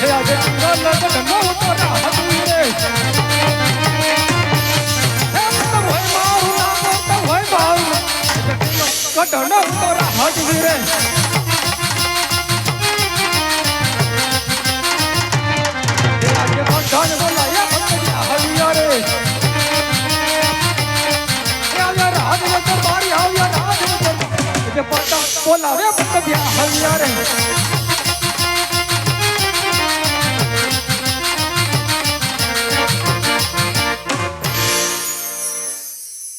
એ આજે કઈ કઈ નથી તો તારા હાજરી આવ્યા રાજ વગર એટલે બધા બોલાવે ભક્તજી, આવ્યા રે.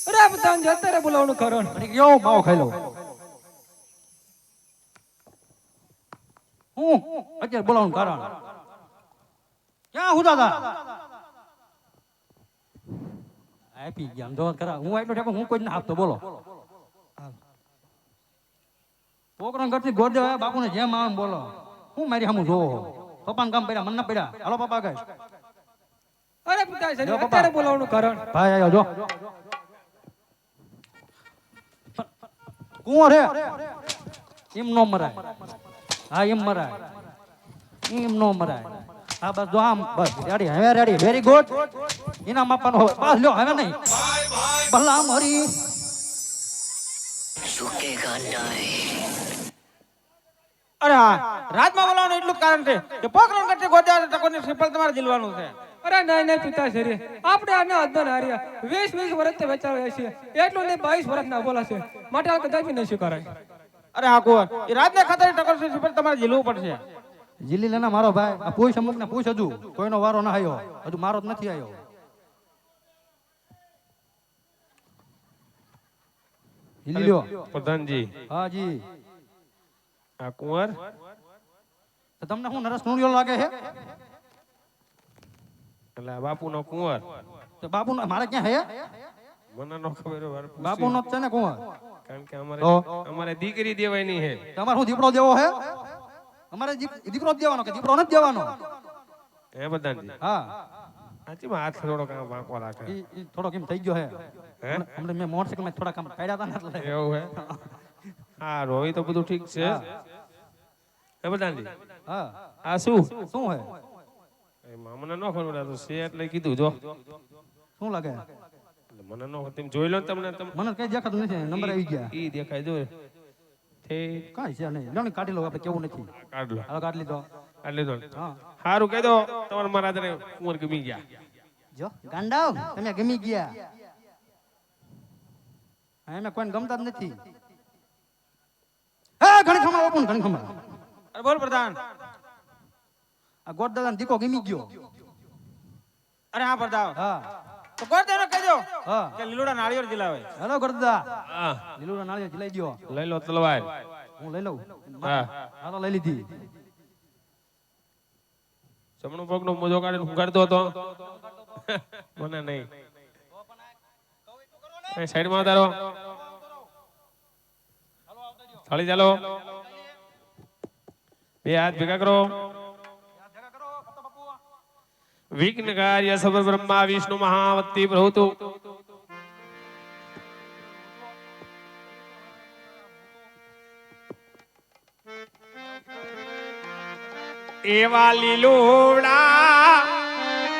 અરે બધાને અત્યારે બોલાવવાનું કારણ. યો માવો ખાઈ લઉં હું અત્યારે બોલાવવાનું કારણ. ક્યાં હું દાદા? આપી ગયા જો ખરા હું એટલો ટેકો હું કોઈ ના આપતો બોલો. છોકરાને ઘરથી ગોર દેવા બાપુને જેમ આવે બોલો. હું મારી સામું જોવો પપ્પાને કામ પડ્યા મન ના પડ્યા. હાલો પપ્પા કઈ અરે પિતા. અત્યારે બોલાવવાનું કારણ. ભાઈ આવ્યો જો. કુંવર હે? એમ નો મરાય. હા એમ મરાય. એમ નો મરાય. હા બસ જો આમ બસ રેડી હવે રેડી વેરી ગુડ ઇનામ આપવાનું હવે બસ લ્યો હવે નહીં. ભલા મરી અરે હા રાતમાં બોલાવવાનું એટલું કારણ છે કે પોકરણ કરતે ગોદ્યા ટકોરની શ્રીફળ તમારે ઝીલવાનું છે. અરે નહીં નહીં પિતાશ્રી આપણે આને અદ્દન હાર્યા વીસ વીસ વર્ષથી વેચાવ્યા છીએ એટલું નહીં બાવીસ વર્ષના બોલાશે માટે આ કદાચ નહીં સ્વીકારાય. અરે હા કુંવર એ રાજને ખાતર ટકોર શ્રીફળ તમારે ઝીલવું પડશે. જીલી લેના મારો ભાઈ. આ પૂછ અમુક ને પૂછ હજુ કોઈનો વારો ના આવ્યો. હજુ મારો જ નથી આવ્યો. લ્યો. પ્રધાનજી. હા જી. આ કુંવર? તમને શું નરસ નુણિયો લાગે છે? એટલે બાપુ બાપુનો કુંવર. તો બાપુ મારે ક્યાં હે? મને નો ખબર. બાપુ નો છે ને કુંવર. કારણ કે અમારે અમારે દીકરી દેવાની હે તમારે શું દીપડો દેવો હે? અમારે દીકરો જ દેવાનો કે દીપડો નથી દેવાનો હે પ્રધાનજી હા. સાચી હાથ થોડો કામ વાંકો રાખે. ઈ થોડોક એમ થઈ ગયો હે. હમણાં મેં મોટરસાઇકલમાં થોડા કામ કાઢ્યા હતા ને એટલે. એવું હે? હા રોહિત તો બધું ઠીક છે. હા. પ્રધાનજી હા. આ શું? શું હે? એ મને ન ખબર તો છે એટલે કીધું જો. શું લાગે? મને ન. તમે જોઈ લો તમને મને કઈ દેખાતું નથી નંબર આવી ગયા. ઈ દેખાય જો. ઠીક કાંઈ છે નહીં. લો કાઢી લો આપણે કેવું નથી. કાઢ લો. હાલો કાઢી લીધો. કાઢ લીધો. હા. સારું કહી દો તમારે મારા કુંવર ગમી ગયા. જો ગાંડાવ તમે ગમી ગયા. એમે કોઈને ગમતા જ નથી. હે ઘણી ખમા ઓપન ઘણી ખમા અરે બોલ પ્રધાન. આ ગોડ દીકો ગમી ગયો. અરે હા પ્રધાન. હા. તો ગોદ્યાને કહેજો કે લીલોડા નાળિયેર ઝીલાવે હેલો ગોરદા. હા. નાળિયેર લઈ ગયો. લઈ લો તલવાર હું લઈ લઉં? હા. હા લઈ લીધી. જમણો પગનો મોજો કાઢીને હુંગાડતો હતો. મને નહીં? એ સાઈડમાં તારો થાળી ચાલો. બે હાથ ભેગા કરો. વિઘ્ન કાર્ય સર્વ બ્રહ્મા વિષ્ણુ મહાવતી પ્રભુતુ એવા લીલોડા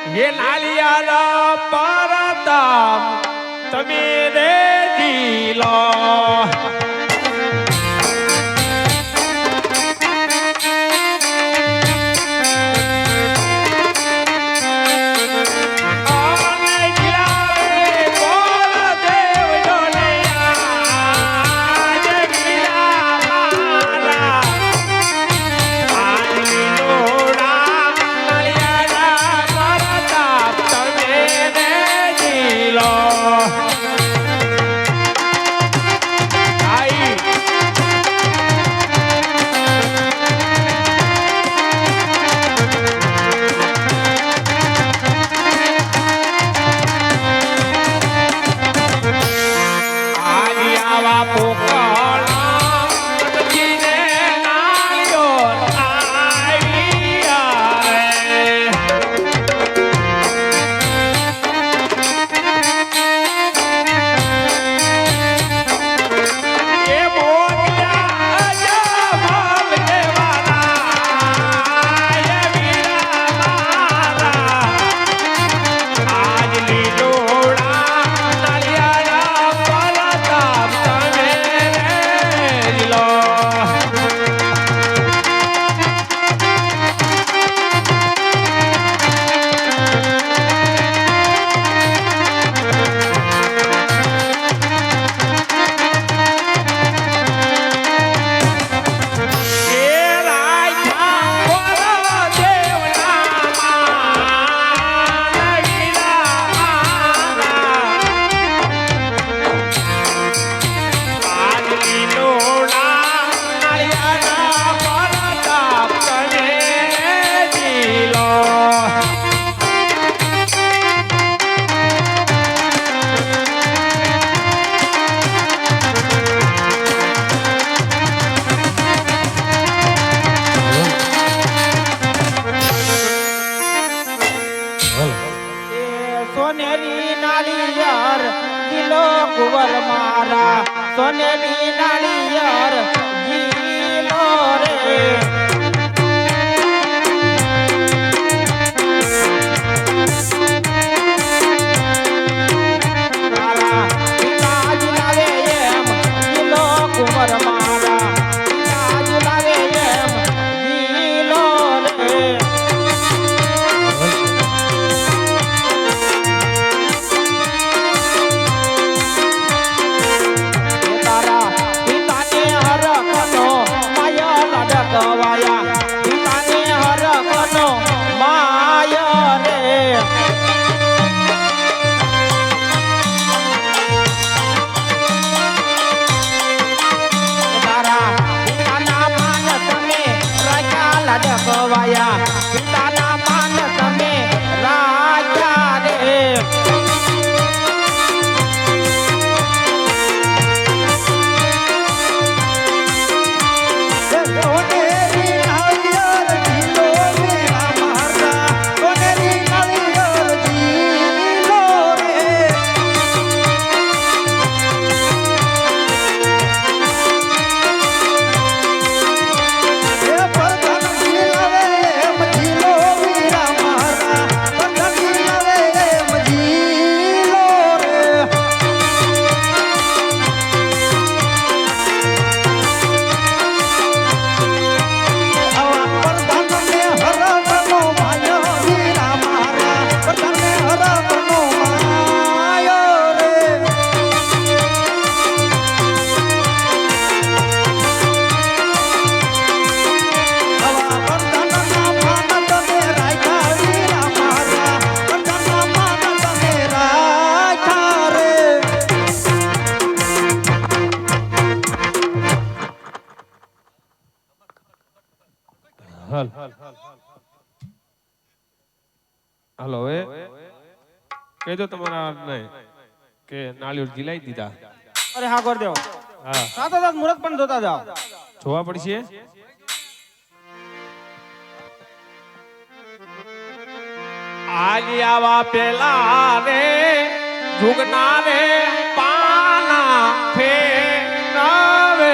હે નાલિયાલા પરતા તમે રે જીલો সোনে বিনালি કહેજો તમારા કે નાળિયેર જીલાઈ દીધા. અરે હા કર દેવો. હા. સાત સાત મુરત પણ જોતા જાવ જોવા પડશે? આલિયાવા પેલા રે જુગના રે પાના ફેરવે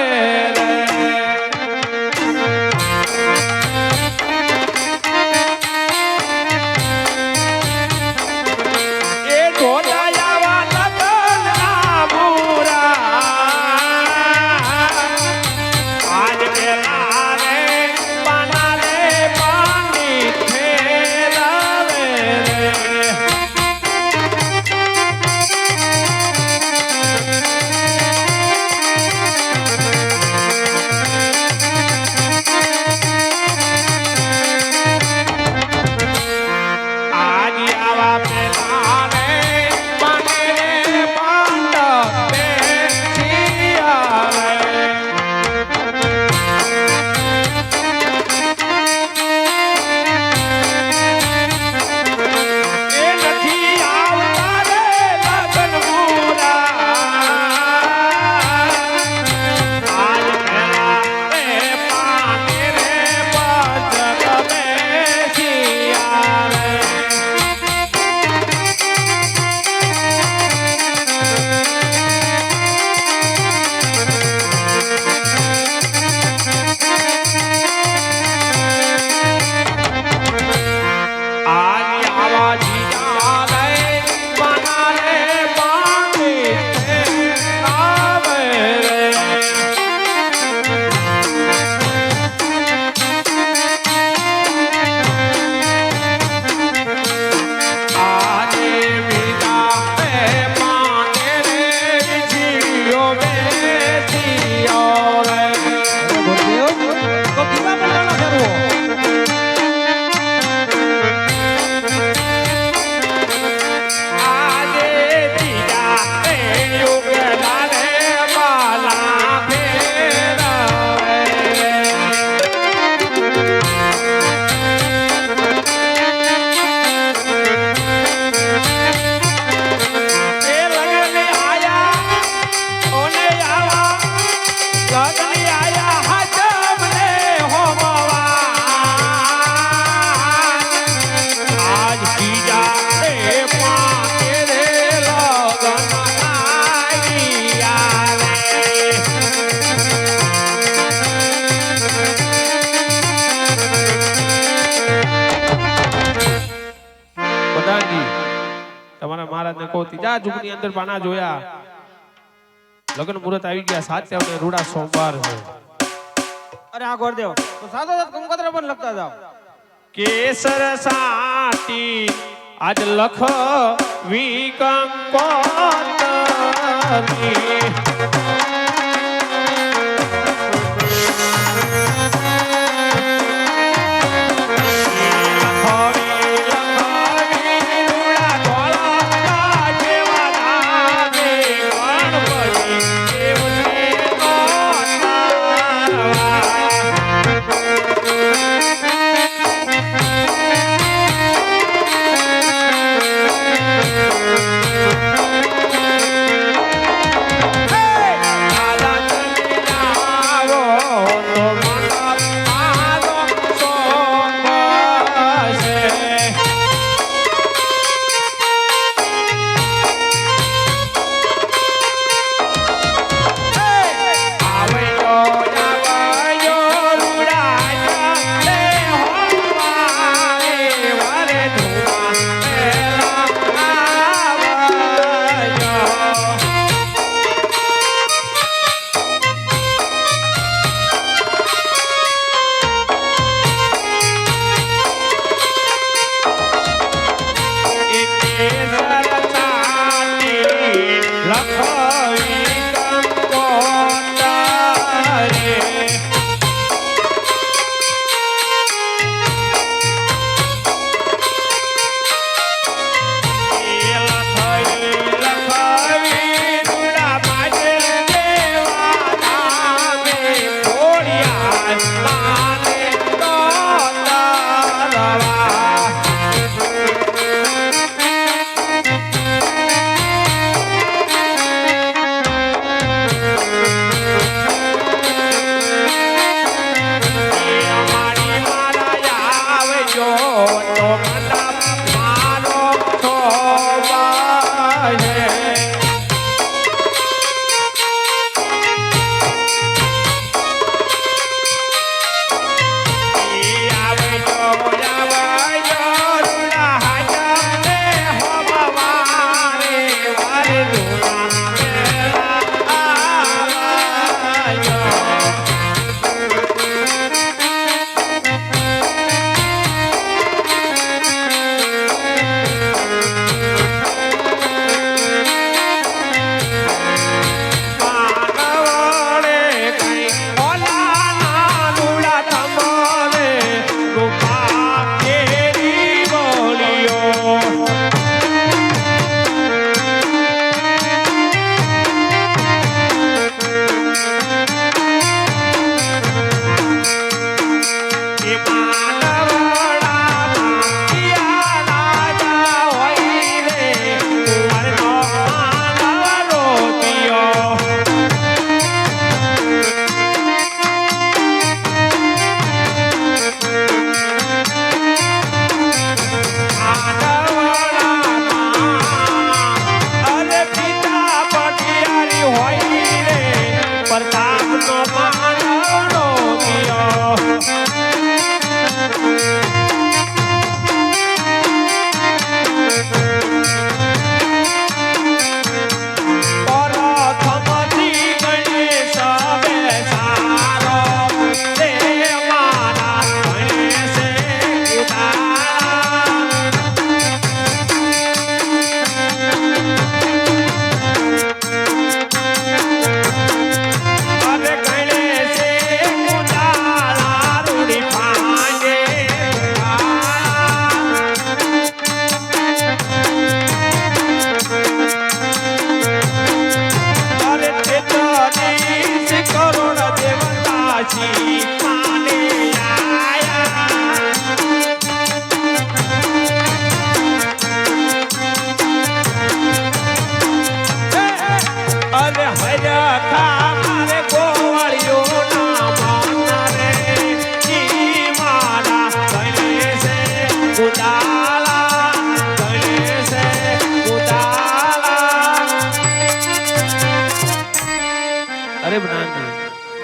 ત્રીજા જુગની અંદર પાના જોયા. લગ્ન મુહૂર્ત આવી ગયા સાત અને રૂડા સોમવાર છે. અરે આ ગોરદેવ તો સાદો સાત કંકોત્રા પણ લખતા જાવ કેસર સાટી આજ લખ વિકંકોતરી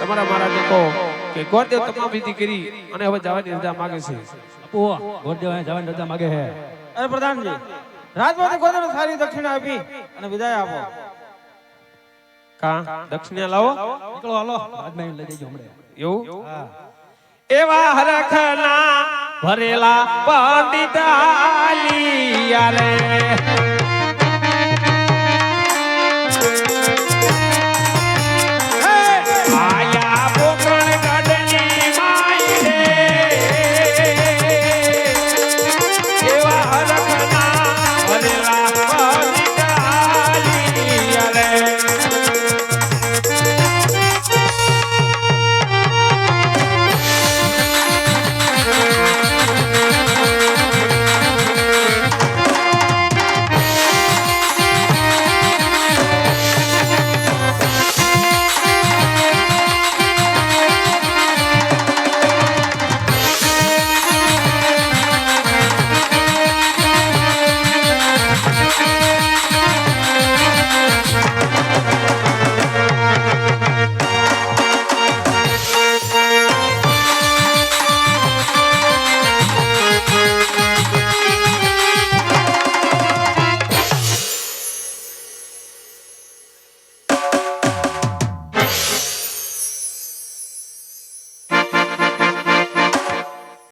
તમારા મહારાજે કહો કે ગોરદેવ તમામ વિધિ કરી અને હવે જવાની રજા માંગે છે. ઓ ગોરદેવ અહીંયા જવાની રજા માગે છે. અરે પ્રધાનજી ગોદાને સારી દક્ષિણા આપી અને વિદાય આપો. કા દક્ષિણા લાવો. નીકળો હાલો. રાજમાં લઈ જજો હમણે. એવું? એવા હરખના ભરેલા પંડિત આલિયા રે.